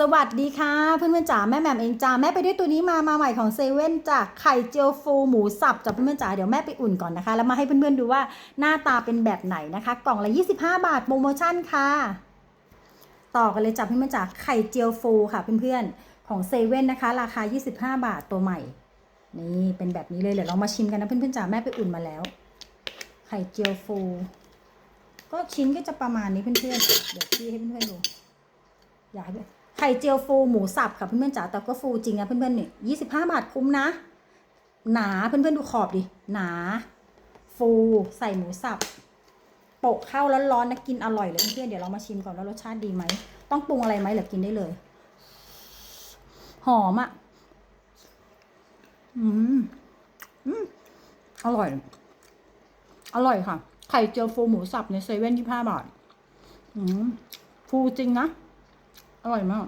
สวัสดีค่ะ เพื่อนๆจ๋าแม่แหม่มเองจ้าแม่ไปได้ตัวนี้มามาใหม่ของเซเว่นจากไข่เจียวฟูหมูสับจ้ะเพื่อนๆจ๋าเดี๋ยวแม่ไปอุ่นก่อนนะคะ แล้วมาให้เพื่อนๆดูว่าหน้าตาเป็นแบบไหนนะคะ กล่องละ 25 บาทโปรโมชั่นค่ะ ต่อกันเลยจ้ะเพื่อนๆจ๋าไข่เจียวฟูค่ะเพื่อนๆของเซเว่นนะคะ ราคา 25 บาทตัวใหม่ นี่เป็นแบบนี้เลยเดี๋ยวเรามาชิมกันนะเพื่อนๆจ๋าแม่ไปอุ่นมาแล้ว ไข่เจียวฟู ก็ชิ้นก็จะประมาณนี้เพื่อนๆเดี๋ยวพี่ให้เพื่อนๆดูอยากให้ ข่เจียวฟูหมูสับค่ะเพื่อนๆจ๋าแต่ก็ฟูจริงนะเพื่อนๆเนี่ยยี่สิบห้าบาทคุ้มนะ หนาเพื่อนๆดูขอบดิหนา ฟูใส่หมูสับโปะข้าวร้อนๆนะกินอร่อยเลยเพื่อนๆเดี๋ยวเรามาชิมก่อนว่ารสชาติดีไหมต้องปรุงอะไรไหมหรือกินได้เลย หอมอะอืมอืมอร่อย อร่อยค่ะ ไข่เจียวฟูหมูสับในเซเว่นยี่ห้าบาท อืมฟูจริงนะ อร่อยมาก